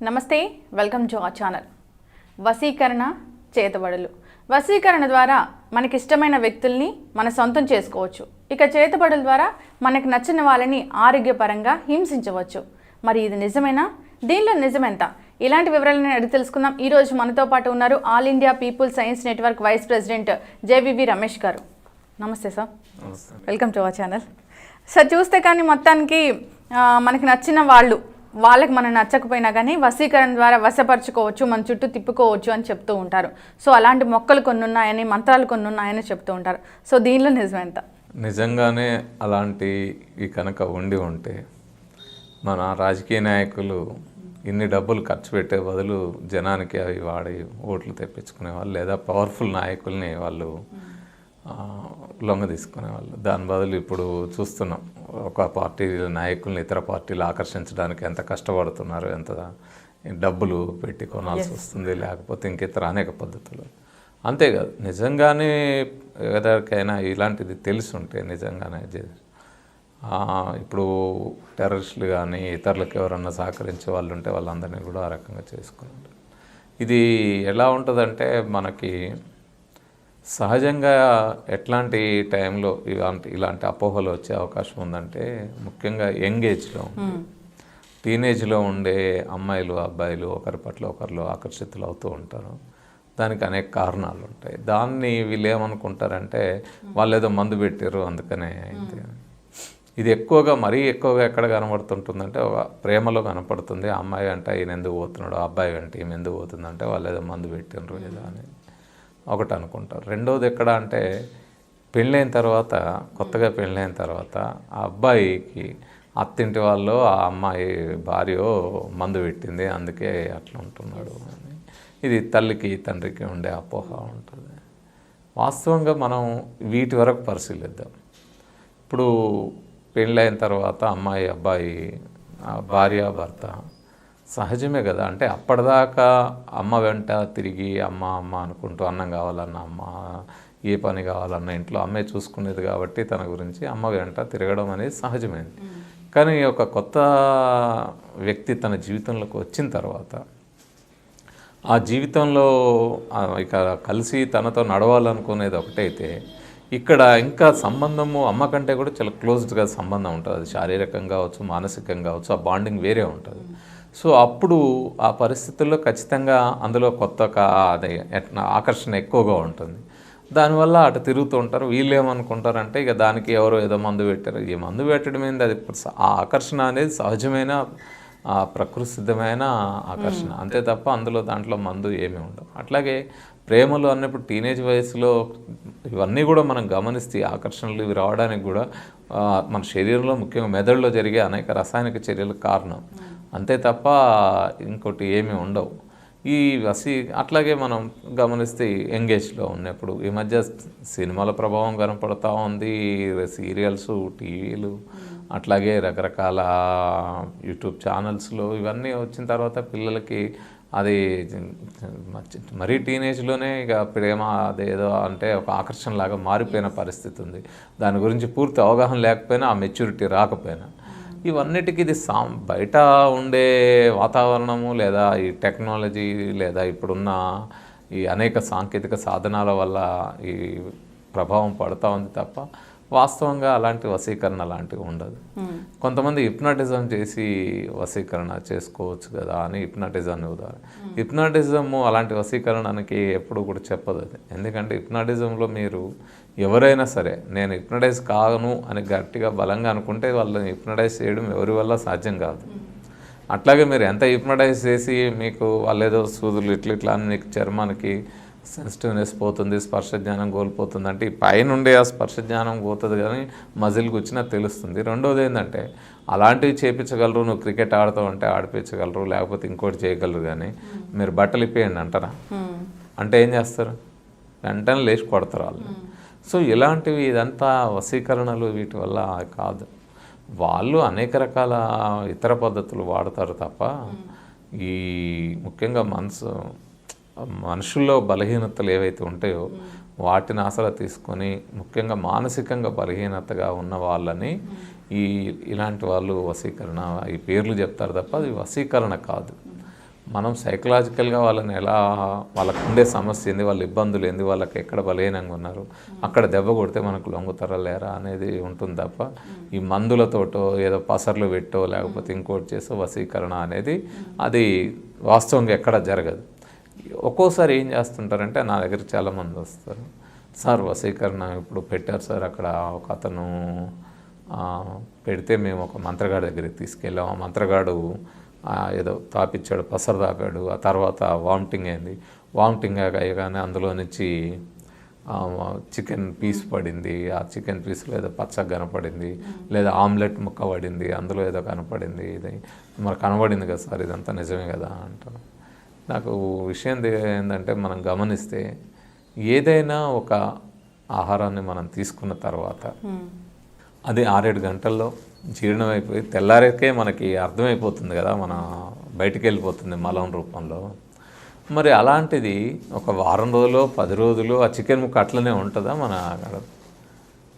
నమస్తే welcome to our channel. వశీకరణ చేతబడులు. వశీకరణ ద్వారా మనకి ఇష్టమైన వ్యక్తుల్ని మన సొంతం చేసుకోవచ్చు. ఇక చేతబడుల ద్వారా మనకు నచ్చిన వాళ్ళని ఆరోగ్యపరంగా హింసించవచ్చు. మరి ఇది నిజమేనా? దీనిలో నిజమెంత? ఇలాంటి వివరాలను అడిగి తెలుసుకుందాం. ఈ రోజు మనతో పాటు ఉన్నారు all India people science network vice president JVV Ramesh garu. నమస్తే sir. Welcome to our channel. Sir చూస్తే కానీ మొత్తానికి ఆ, మనకి నచ్చిన వాళ్ళు వాళ్ళకి మనం నచ్చకపోయినా కానీ వశీకరణ ద్వారా వశపరచుకోవచ్చు మన చుట్టూ తిప్పుకోవచ్చు అని చెప్తూ ఉంటారు. సో అలాంటి మొక్కలు కొన్ని ఉన్నాయని మంత్రాలు కొన్ని ఉన్నాయని చెప్తూ ఉంటారు. సో దీనిలో నిజమెంత నిజంగానే అలాంటి ఈ కనుక ఉండి ఉంటే మన రాజకీయ నాయకులు ఇన్ని డబ్బులు ఖర్చు పెట్టే బదులు జనానికి అవి వాడి ఓట్లు తెప్పించుకునే వాళ్ళు లేదా పవర్ఫుల్ నాయకుల్ని వాళ్ళు లొంగ తీసుకునేవాళ్ళు దాని బదులు ఇప్పుడు చూస్తున్నాం ఒక పార్టీ నాయకుల్ని ఇతర పార్టీలు ఆకర్షించడానికి ఎంత కష్టపడుతున్నారు ఎంత డబ్బులు పెట్టి కొనాల్సి వస్తుంది లేకపోతే ఇంకితర అనేక పద్ధతులు. అంతేకాదు నిజంగానే ఎవరికైనా ఇలాంటిది తెలిసి ఉంటే నిజంగానే ఇప్పుడు టెర్రరిస్టులు కానీ ఇతరులకు ఎవరన్నా సహకరించే వాళ్ళు ఉంటే వాళ్ళందరినీ కూడా ఆ రకంగా చేసుకున్నారు ఇది ఎలా ఉంటుందంటే మనకి సహజంగా ఎట్లాంటి టైంలో ఇలాంటి ఇలాంటి అపోహలు వచ్చే అవకాశం ఉందంటే ముఖ్యంగా యంగ్ ఏజ్లో టీనేజ్లో ఉండే అమ్మాయిలు అబ్బాయిలు ఒకరి పట్ల ఒకరిలో ఆకర్షితులు అవుతూ ఉంటారు. దానికి అనేక కారణాలు ఉంటాయి. దాన్ని వీళ్ళు ఏమనుకుంటారంటే వాళ్ళు ఏదో మందు పెట్టారు అందుకనే అయింది ఇది. ఎక్కువగా మరీ ఎక్కువగా ఎక్కడ కనబడుతుంటుందంటే ఒక ప్రేమలో కనపడుతుంది. అమ్మాయి అంటే ఈయన ఎందుకు పోతున్నాడు ఆ అబ్బాయి అంటే ఈమె ఎందుకు పోతుందంటే వాళ్ళు ఏదో మందు పెట్టినరు ఏదో అని. ఒకటి అనుకుంటారు. రెండోది ఎక్కడ అంటే పెళ్ళైన తర్వాత కొత్తగా పెళ్ళైన తర్వాత ఆ అబ్బాయికి అత్తింటి వాళ్ళు ఆ అమ్మాయి భార్య మందు పెట్టింది అందుకే అట్లా ఉంటున్నాడు అని. ఇది తల్లికి తండ్రికి ఉండే అపోహ ఉంటుంది. వాస్తవంగా మనం వీటి వరకు పరిశీలిద్దాం. ఇప్పుడు పెళ్ళైన తర్వాత అమ్మాయి అబ్బాయి ఆ భార్య భర్త సహజమే కదా. అంటే అప్పటిదాకా అమ్మ వెంట తిరిగి అమ్మ అమ్మ అనుకుంటూ అన్నం కావాలన్న అమ్మ ఏ పని కావాలన్న ఇంట్లో అమ్మే చూసుకునేది కాబట్టి తన గురించి అమ్మ వెంట తిరగడం అనేది సహజమైనది కానీ ఒక కొత్త వ్యక్తి తన జీవితంలోకి వచ్చిన తర్వాత ఆ జీవితంలో ఇక కలిసి తనతో నడవాలనుకునేది ఒకటైతే ఇక్కడ ఇంకా సంబంధము అమ్మ కంటే కూడా చాలా క్లోజ్డ్గా సంబంధం ఉంటుంది. అది శారీరకంగా కావచ్చు మానసికంగా కావచ్చు ఆ బాండింగ్ వేరే ఉంటుంది. సో అప్పుడు ఆ పరిస్థితుల్లో ఖచ్చితంగా అందులో కొత్త అదే ఆకర్షణ ఎక్కువగా ఉంటుంది. దానివల్ల అటు తిరుగుతూ ఉంటారు. వీళ్ళు ఏమనుకుంటారంటే ఇక దానికి ఎవరో ఏదో మందు పెట్టారు. ఈ మందు పెట్టడం ఏంది? అది ఆ ఆకర్షణ అనేది సహజమైన ప్రకృతి సిద్ధమైన ఆకర్షణ. అంతే తప్ప అందులో దాంట్లో మందు ఏమీ ఉండవు. అట్లాగే ప్రేమలు అన్నప్పుడు టీనేజ్ వయసులో ఇవన్నీ కూడా మనం గమనిస్తే ఆకర్షణలు ఇవి రావడానికి కూడా మన శరీరంలో ముఖ్యంగా మెదడులో జరిగే అనేక రసాయనిక చర్యలకు కారణం. అంతే తప్ప ఇంకోటి ఏమీ ఉండవు. ఈ వసి అట్లాగే మనం గమనిస్తే ఎంగేజ్లో ఉన్నప్పుడు ఈ మధ్య సినిమాల ప్రభావం కనపడతా ఉంది సీరియల్స్ టీవీలు అట్లాగే రకరకాల యూట్యూబ్ ఛానల్స్లో ఇవన్నీ వచ్చిన తర్వాత పిల్లలకి అది మరీ టీనేజ్లోనే ఇక ప్రేమ అదేదో అంటే ఒక ఆకర్షణలాగా మారిపోయిన పరిస్థితి ఉంది దాని గురించి పూర్తి అవగాహన లేకపోయినా ఆ మెచ్యూరిటీ రాకపోయినా ఇవన్నిటికీ ఇది సా బయట ఉండే వాతావరణము లేదా ఈ టెక్నాలజీ లేదా ఇప్పుడున్న ఈ అనేక సాంకేతిక సాధనాల వల్ల ఈ ప్రభావం పడుతూ ఉంది తప్ప వాస్తవంగా అలాంటి వశీకరణ అలాంటివి ఉండదు. కొంతమంది హిప్నాటిజం చేసి వశీకరణ చేసుకోవచ్చు కదా అని హిప్నాటిజాన్ని ఉదాహరణ. హిప్నాటిజం అలాంటి వశీకరణకి ఎప్పుడు కూడా చెప్పదు అది. ఎందుకంటే హిప్నాటిజంలో మీరు ఎవరైనా సరే నేను హిప్నటైజ్ కాను అని గట్టిగా బలంగా అనుకుంటే వాళ్ళని హిప్నటైజ్ చేయడం ఎవరి వల్ల సాధ్యం కాదు. అట్లాగే మీరు ఎంత హిప్నటైజ్ చేసి మీకు వాళ్ళు ఏదో సూదులు ఇట్లా ఇట్లా అని మీకు చర్మానికి సెన్సిటివ్నెస్ పోతుంది స్పర్శ జ్ఞానం కోల్పోతుంది అంటే ఈ పైన ఉండే ఆ స్పర్శ జ్ఞానం పోతుంది కానీ మజిల్కి వచ్చినా తెలుస్తుంది. రెండోది ఏంటంటే అలాంటివి చేపించగలరు నువ్వు క్రికెట్ ఆడుతావు అంటే ఆడిపించగలరు లేకపోతే ఇంకోటి చేయగలరు కానీ మీరు బట్టలు ఇప్పేయండి అంటారా? అంటే ఏం చేస్తారు? వెంటనే లేచి కొడతారు వాళ్ళు సో ఇలాంటివి ఇదంతా వశీకరణలు వీటి వల్ల కాదు. వాళ్ళు అనేక రకాల ఇతర పద్ధతులు వాడతారు తప్ప ఈ ముఖ్యంగా మనసు మనుషుల్లో బలహీనతలు ఏవైతే ఉంటాయో వాటిని ఆసరా తీసుకొని ముఖ్యంగా మానసికంగా బలహీనతగా ఉన్న వాళ్ళని ఈ ఇలాంటి వాళ్ళు వశీకరణ ఈ పేర్లు చెప్తారు తప్ప అది వశీకరణ కాదు. మనం సైకలాజికల్గా వాళ్ళని ఎలా వాళ్ళకు ఉండే సమస్య ఏంది వాళ్ళ ఇబ్బందులు ఏంది వాళ్ళకి ఎక్కడ బలహీనంగా ఉన్నారు అక్కడ దెబ్బ కొడితే మనకు లొంగుతారా లేరా అనేది ఉంటుంది తప్ప ఈ మందులతోటో ఏదో పసర్లు పెట్టో లేకపోతే ఇంకోటి చేసో వశీకరణ అనేది అది వాస్తవంగా ఎక్కడ జరగదు. ఒక్కోసారి ఏం చేస్తుంటారంటే నా దగ్గర చాలామంది వస్తారు. సార్ వసీకరణ ఇప్పుడు పెట్టారు సార్ అక్కడ ఒక అతను పెడితే మేము ఒక మంత్రగాడి దగ్గరికి తీసుకెళ్ళాం. ఆ మంత్రగాడు ఏదో తాపిచ్చాడు పసరు తాపాడు. ఆ తర్వాత వామిటింగ్ అయింది. వామిటింగ్ అయ్యగానే అందులో నుంచి చికెన్ పీస్ పడింది. ఆ చికెన్ పీస్లో ఏదో పచ్చగా కనపడింది. లేదా ఆమ్లెట్ ముక్క పడింది. అందులో ఏదో కనపడింది. ఇది మరి కనబడింది కదా సార్ ఇదంతా నిజమే కదా అంటాను నాకు విషయం ఏంటంటే మనం గమనిస్తే ఏదైనా ఒక ఆహారాన్ని మనం తీసుకున్న తర్వాత అది ఆరేడు గంటల్లో జీర్ణమైపోయి తెల్లారికే మనకి అర్థమైపోతుంది కదా మన బయటికి వెళ్ళిపోతుంది మలం రూపంలో. మరి అలాంటిది ఒక వారం రోజులు పది రోజులు ఆ చికెన్ ముక్క అట్లనే ఉంటుందా? మన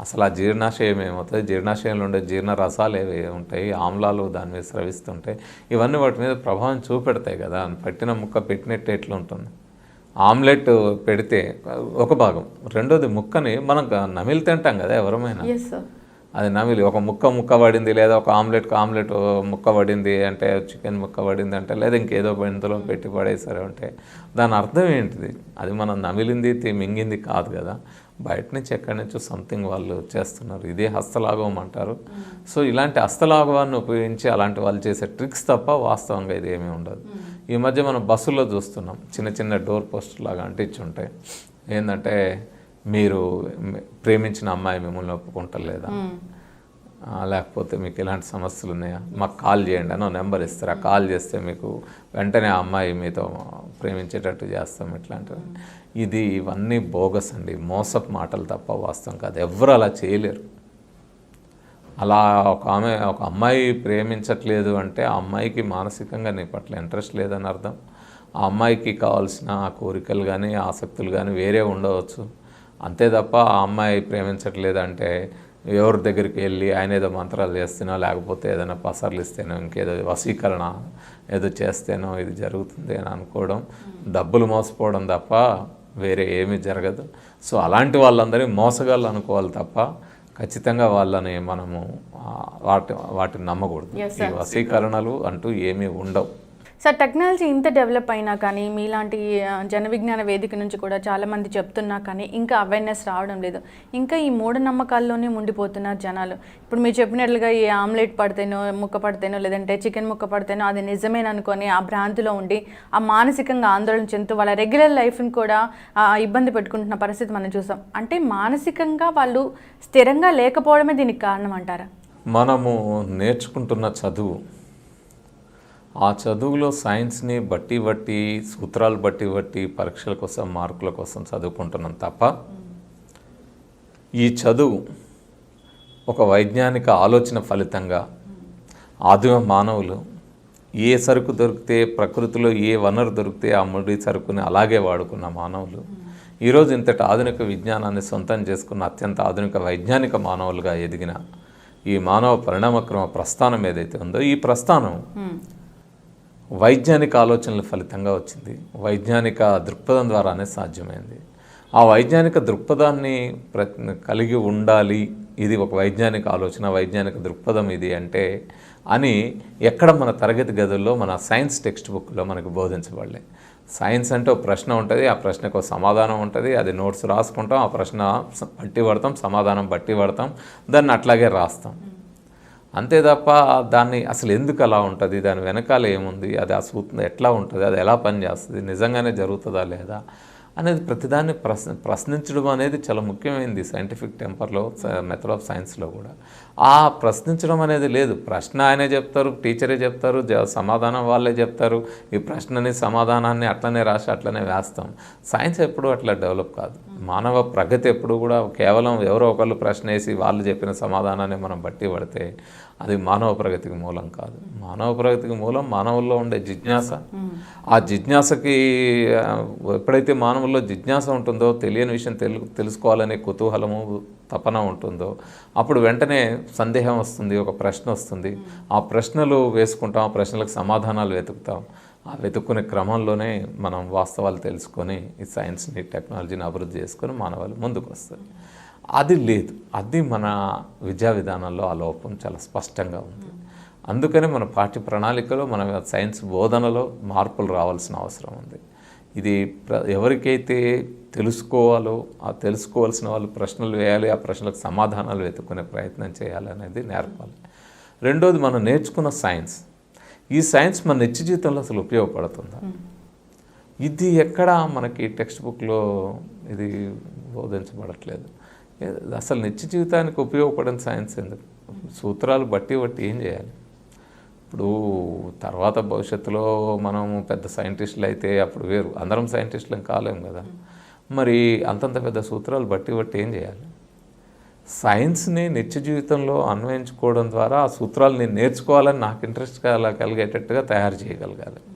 అసలు ఆ జీర్ణాశయం ఏమవుతుంది? జీర్ణాశయంలో ఉండే జీర్ణ రసాలు ఏవి ఉంటాయి? ఆమ్లాలు దాని మీద స్రవిస్తుంటాయి ఇవన్నీ వాటి మీద ప్రభావం చూపెడతాయి కదా. పట్టిన ముక్క పెట్టినట్టు ఎట్లా ఉంటుంది ఆమ్లెట్ పెడితే ఒక భాగం. రెండోది ముక్కని మనం నమిలి తింటాం కదా ఎవరమైనా. అది నమిలి ఒక ముక్క ముక్క పడింది లేదా ఒక ఆమ్లెట్కి ఆమ్లెట్ ముక్క పడింది అంటే చికెన్ ముక్క పడింది అంటే లేదా ఇంకేదో ఇందులో పెట్టి పడేసారు అంటే దాని అర్థం ఏంటిది? అది మనం నమిలింది తి- మింగింది కాదు కదా. బయట నుంచి ఎక్కడి నుంచో సంథింగ్ వాళ్ళు చేస్తున్నారు. ఇదే హస్తలాఘవం అంటారు. సో ఇలాంటి హస్తలాఘవాన్ని ఉపయోగించి అలాంటి వాళ్ళు చేసే ట్రిక్స్ తప్ప వాస్తవంగా ఇది ఏమీ ఉండదు. ఈ మధ్య మనం బస్సుల్లో చూస్తున్నాం. చిన్న చిన్న డోర్ పోస్ట్ లాగా అంటించి ఉంటాయి. ఏంటంటే మీరు ప్రేమించిన అమ్మాయి మిమ్మల్ని ఒప్పుకుంటలేదా? ఆ, లేకపోతే మీకు ఎలాంటి సమస్యలు ఉన్నాయా? మాకు కాల్ చేయండి అని నెంబర్ ఇస్తారు. ఆ కాల్ చేస్తే మీకు వెంటనే ఆ అమ్మాయి మీతో ప్రేమించేటట్టు చేస్తాం ఇట్లాంటివి. ఇది ఇవన్నీ బోగస్ అండి. మోసపు మాటలు తప్ప వాస్తవం కాదు. ఎవరు అలా చేయలేరు. అలా ఒక ఆమె ఒక అమ్మాయి ప్రేమించట్లేదు అంటే ఆ అమ్మాయికి మానసికంగా నీ పట్ల ఇంట్రెస్ట్ లేదని అర్థం. ఆ అమ్మాయికి కావాల్సిన కోరికలు కానీ ఆసక్తులు కానీ వేరే ఉండవచ్చు. అంతే తప్ప ఆ అమ్మాయి ప్రేమించట్లేదు అంటే ఎవరి దగ్గరికి వెళ్ళి ఆయన ఏదో మంత్రాలు చేస్తేనో లేకపోతే ఏదైనా పసర్లు ఇస్తేనో ఇంకేదో వశీకరణ ఏదో చేస్తేనో ఇది జరుగుతుంది అని అనుకోవడం డబ్బులు మోసపోవడం తప్ప వేరే ఏమీ జరగదు. సో అలాంటి వాళ్ళందరినీ మోసగాళ్ళు అనుకోవాలి తప్ప ఖచ్చితంగా వాళ్ళని మనము వాటి వాటిని నమ్మకూడదు. ఈ వశీకరణలు అంటూ ఏమీ ఉండవు. సార్ టెక్నాలజీ ఇంత డెవలప్ అయినా కానీ మీలాంటి జన విజ్ఞాన వేదిక నుంచి కూడా చాలామంది చెప్తున్నా కానీ ఇంకా అవేర్నెస్ రావడం లేదు. ఇంకా ఈ మూఢనమ్మకాల్లోనే ఉండిపోతున్నారు జనాలు. ఇప్పుడు మీరు చెప్పినట్లుగా ఈ ఆమ్లెట్ పడితేనో ముక్క పడితేనో లేదంటే చికెన్ ముక్క పడితేనో అది నిజమేననుకొని ఆ భ్రాంతిలో ఉండి ఆ మానసికంగా ఆందోళన చెందుతూ వాళ్ళ రెగ్యులర్ లైఫ్ని కూడా ఇబ్బంది పెట్టుకుంటున్న పరిస్థితి మనం చూసాం. అంటే మానసికంగా వాళ్ళు స్థిరంగా లేకపోవడమే దీనికి కారణం అంటారా? మనము నేర్చుకుంటున్న చదువు ఆ చదువులో సైన్స్ని బట్టి బట్టి సూత్రాలు బట్టి బట్టి పరీక్షల కోసం మార్కుల కోసం చదువుకుంటున్నాం తప్ప ఈ చదువు ఒక వైజ్ఞానిక ఆలోచన ఫలితంగా ఆదిమ మానవులు ఏ సరుకు దొరికితే ప్రకృతిలో ఏ వనరు దొరికితే ఆ ముడి సరుకుని అలాగే వాడుకున్న మానవులు. ఈరోజు ఇంతటి ఆధునిక విజ్ఞానాన్ని సొంతం చేసుకున్న అత్యంత ఆధునిక వైజ్ఞానిక మానవులుగా ఎదిగిన ఈ మానవ పరిణామక్రమ ప్రస్థానం ఏదైతే ఉందో ఈ ప్రస్థానం వైజ్ఞానిక ఆలోచనల ఫలితంగా వచ్చింది. వైజ్ఞానిక దృక్పథం ద్వారానే సాధ్యమైంది. ఆ వైజ్ఞానిక దృక్పథాన్ని ప్ర కలిగి ఉండాలి. ఇది ఒక వైజ్ఞానిక ఆలోచన వైజ్ఞానిక దృక్పథం ఇది అంటే అని ఎక్కడ మన తరగతి గదుల్లో మన సైన్స్ టెక్స్ట్ బుక్లో మనకు బోధించబడలే. సైన్స్ అంటే ఒక ప్రశ్న ఉంటుంది ఆ ప్రశ్నకు సమాధానం ఉంటుంది. అది నోట్స్ రాసుకుంటాం ఆ ప్రశ్న స- బట్టి పడతాం సమాధానం బట్టి పడతాం దాన్ని అట్లాగే రాస్తాం. అంతే తప్ప దాన్ని అసలు ఎందుకు అలా ఉంటుంది? దాని వెనకాల ఏముంది? అది ఆ సూత్రం ఎట్లా ఉంటుంది? అది ఎలా పనిచేస్తుంది? నిజంగానే జరుగుతుందా లేదా? అనేది ప్రతిదాన్ని ప్రశ్న ప్రశ్నించడం అనేది చాలా ముఖ్యమైనది సైంటిఫిక్ టెంపర్లో మెథడ్ ఆఫ్ సైన్స్లో కూడా. ఆ ప్రశ్నించడం అనేది లేదు. ప్రశ్న ఆయనే చెప్తారు టీచరే చెప్తారు జ- సమాధానం వాళ్ళే చెప్తారు. ఈ ప్రశ్నని సమాధానాన్ని అట్లనే రాసి అట్లనే వేస్తాం. సైన్స్ ఎప్పుడూ అట్లా డెవలప్ కాదు. మానవ ప్రగతి ఎప్పుడు కూడా కేవలం ఎవరో ఒకళ్ళు ప్రశ్న వేసి వాళ్ళు చెప్పిన సమాధానాన్ని మనం బట్టి పడితే అది మానవ ప్రగతికి మూలం కాదు. మానవ ప్రగతికి మూలం మానవుల్లో ఉండే జిజ్ఞాస. ఆ జిజ్ఞాసకి ఎప్పుడైతే మానవుల్లో జిజ్ఞాస ఉంటుందో తెలియని విషయం తెలు తెలుసుకోవాలనే కుతూహలము తపన ఉంటుందో అప్పుడు వెంటనే సందేహం వస్తుంది ఒక ప్రశ్న వస్తుంది. ఆ ప్రశ్నలు వేసుకుంటాం ఆ ప్రశ్నలకు సమాధానాలు వెతుకుతాం. ఆ వెతుక్కునే క్రమంలోనే మనం వాస్తవాలు తెలుసుకొని ఈ సైన్స్ని టెక్నాలజీని అభివృద్ధి చేసుకొని మానవాళి ముందుకు వస్తుంది అది లేదు. అది మన విద్యా విధానంలో ఆ లోపం చాలా స్పష్టంగా ఉంది. అందుకనే మన పాఠ్య ప్రణాళికలో మన సైన్స్ బోధనలో మార్పులు రావాల్సిన అవసరం ఉంది. ఇది ఎవరికైతే తెలుసుకోవాలో ఆ తెలుసుకోవాల్సిన వాళ్ళు ప్రశ్నలు వేయాలి ఆ ప్రశ్నలకు సమాధానాలు వెతుక్కునే ప్రయత్నం చేయాలి అనేది నేర్పాలి. రెండోది మనం నేర్చుకున్న సైన్స్. ఈ సైన్స్ మన నిత్య జీవితంలో అసలు ఉపయోగపడుతుందా? ఇది ఎక్కడ మనకి టెక్స్ట్ బుక్లో ఇది బోధించబడట్లేదు. అసలు నిత్య జీవితానికి ఉపయోగపడని సైన్స్ ఎందుకు? సూత్రాలు బట్టి బట్టి ఏం చేయాలి? ఇప్పుడు తర్వాత భవిష్యత్తులో మనం పెద్ద సైంటిస్టులు అయితే అప్పుడు వేరు. అందరం సైంటిస్టులం కాలేం కదా. మరి అంతంత పెద్ద సూత్రాలు బట్టి బట్టి ఏం చేయాలి? సైన్స్ని నిత్య జీవితంలో అన్వయించుకోవడం ద్వారా ఆ సూత్రాలు నేను నేర్చుకోవాలని నాకు ఇంట్రెస్ట్ కల కలిగేటట్టుగా తయారు చేయగలగాలి.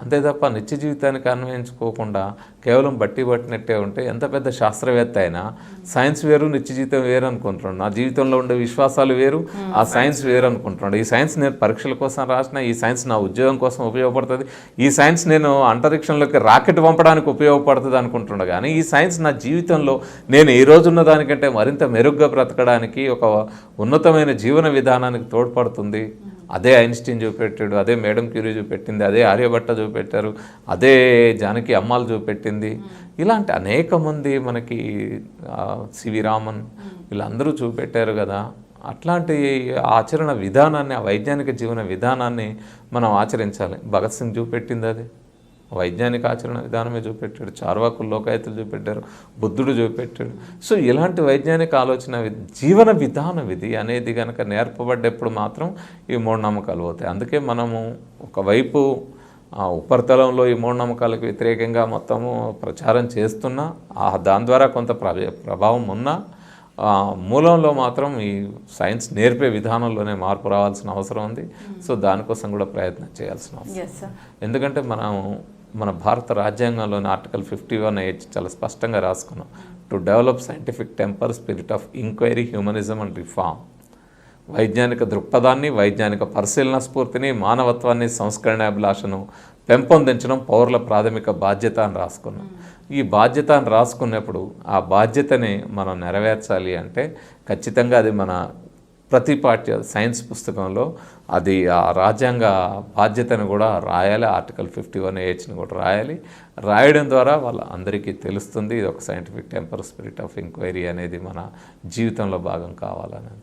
అంతే తప్ప నిత్య జీవితానికి అన్వయించుకోకుండా కేవలం బట్టి పట్టినట్టే ఉంటే ఎంత పెద్ద శాస్త్రవేత్త అయినా సైన్స్ వేరు నిత్య జీవితం వేరు అనుకుంటున్నాడు. నా జీవితంలో ఉండే విశ్వాసాలు వేరు ఆ సైన్స్ వేరు అనుకుంటున్నాడు. ఈ సైన్స్ నేను పరీక్షల కోసం రాసిన ఈ సైన్స్ నా ఉద్యోగం కోసం ఉపయోగపడుతుంది. ఈ సైన్స్ నేను అంతరిక్షంలోకి రాకెట్ పంపడానికి ఉపయోగపడుతుంది అనుకుంటున్నాడు. కానీ ఈ సైన్స్ నా జీవితంలో నేను ఈ రోజున్న దానికంటే మరింత మెరుగ్గా బ్రతకడానికి ఒక ఉన్నతమైన జీవన విధానానికి తోడ్పడుతుంది. అదే ఐన్స్టీన్ చూపెట్టాడు అదే మేడం క్యూరీ చూపెట్టింది అదే ఆర్యభట్ట చూపెట్టారు అదే జానకి అమ్మాలు చూపెట్టింది. ఇలాంటి అనేక మంది మనకి సివి రామన్ వీళ్ళందరూ చూపెట్టారు కదా. అట్లాంటి ఆచరణ విధానాన్ని ఆ వైజ్ఞానిక జీవన విధానాన్ని మనం ఆచరించాలి. భగత్ సింగ్ చూపెట్టింది అది. వైజ్ఞానిక ఆచరణ విధానమే చూపెట్టాడు చార్వాకులు లోకాయతులు చూపెట్టారు బుద్ధుడు చూపెట్టాడు. సో ఇలాంటి వైజ్ఞానిక ఆలోచన జీవన విధానం ఇది అనేది కనుక నేర్పబడ్డప్పుడు మాత్రం ఈ మూఢనమ్మకాలు పోతాయి. అందుకే మనము ఒకవైపు ఆ ఉపరితలంలో ఈ మూఢనమ్మకాలకు వ్యతిరేకంగా మొత్తము ప్రచారం చేస్తున్నా ఆ దాని ద్వారా కొంత ప్రభ- ప్రభావం ఉన్నా మూలంలో మాత్రం ఈ సైన్స్ నేర్పే విధానంలోనే మార్పు రావాల్సిన అవసరం ఉంది. సో దానికోసం కూడా ప్రయత్నం చేయాల్సిన అవసరం ఎందుకంటే మనం మన భారత రాజ్యాంగంలోని ఆర్టికల్ ఫిఫ్టీ వన్ ఎయిట్ చాలా స్పష్టంగా రాసుకున్నాం. To develop scientific temper spirit of inquiry humanism and reform వైజ్ఞానిక దృక్పథాన్ని వైజ్ఞానిక పరిశీలన స్ఫూర్తిని మానవత్వాన్ని సంస్కరణ అభిలాషను పెంపొందించడం పౌరుల ప్రాథమిక బాధ్యత అని రాసుకున్నాం. ఈ బాధ్యత అని రాసుకున్నప్పుడు ఆ బాధ్యతని మనం నెరవేర్చాలి అంటే ఖచ్చితంగా అది మన ప్రతి పాఠ్య సైన్స్ పుస్తకంలో అది ఆ రాజ్యాంగ బాధ్యతను కూడా రాయాలి. ఆర్టికల్ ఫిఫ్టీ వన్ ఏహెచ్ని కూడా రాయాలి. రాయడం ద్వారా వాళ్ళ అందరికీ తెలుస్తుంది. ఇది ఒక scientific temper spirit of enquiry అనేది మన జీవితంలో భాగం కావాలని.